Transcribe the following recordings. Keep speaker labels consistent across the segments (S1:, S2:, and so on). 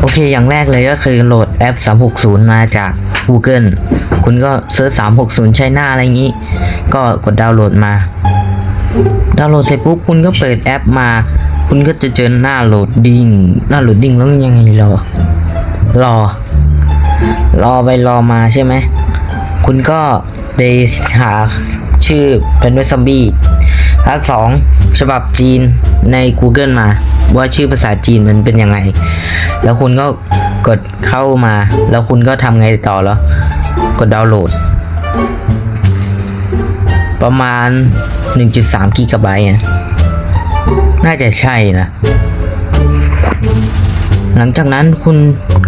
S1: โอเคอย่างแรกเลยก็คือโหลดแอป 360 มาจาก Google คุณก็เซิร์ช360ใช้หน้าอะไรอย่างนี้ ก็กดดาวน์โหลดมา ดาวน์โหลดเสร็จปุ๊บคุณก็เปิดแอปมา คุณก็จะเจอหน้าโหลดดิ้งหน้าโหลดดิ้งแล้วยังไงรอ รอ รอไปรอมาใช่ไหม คุณก็ไปหา ชื่อเป็นเวซัมบี้ภาคสองฉบับจีนใน Google มา ว่าชื่อภาษาจีนมันเป็นยังไง แล้วคุณก็กดเข้ามา แล้วคุณก็ทำไงต่อแล้ว กดดาวน์โหลด ประมาณ 1.3กิกะไบต์น่าจะใช่นะ หลังจากนั้นคุณ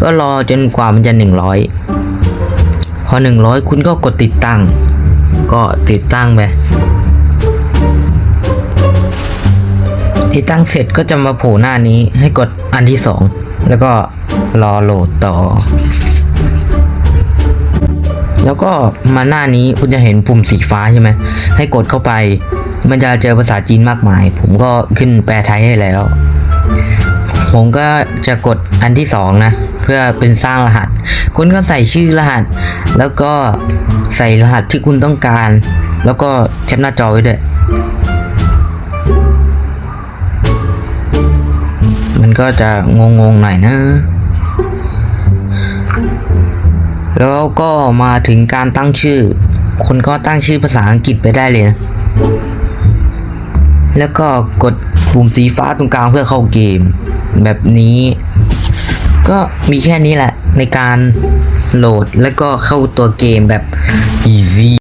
S1: ก็รอจนกว่ามันจะ 100 พอ 100 คุณก็กดติดตั้ง ก็ติดตั้งไปติดตั้งเสร็จก็จะมาโผล่หน้านี้ให้กดอันที่สองแล้วก็รอโหลดต่อ แล้วก็มาหน้านี้คุณจะเห็นปุ่มสีฟ้าใช่ไหมให้กดเข้าไป มันจะเจอภาษาจีนมากมาย ผมก็ขึ้นแปลไทยให้แล้ว ผมก็จะกดอันที่สองนะ เพื่อเป็นสร้างรหัส คุณก็ใส่ชื่อรหัส แล้วก็ใส่รหัสที่คุณต้องการ แล้วก็แคปหน้าจอไว้ด้วยมันก็จะงงๆหน่อยนะ แล้วก็มาถึงการตั้งชื่อ คนก็ตั้งชื่อภาษาอังกฤษไปได้เลยนะ แล้วก็กดปุ่มสีฟ้าตรงกลางเพื่อเข้าเกม แบบนี้ ก็มีแค่นี้แหละในการโหลดแล้วก็เข้าตัวเกมแบบ easy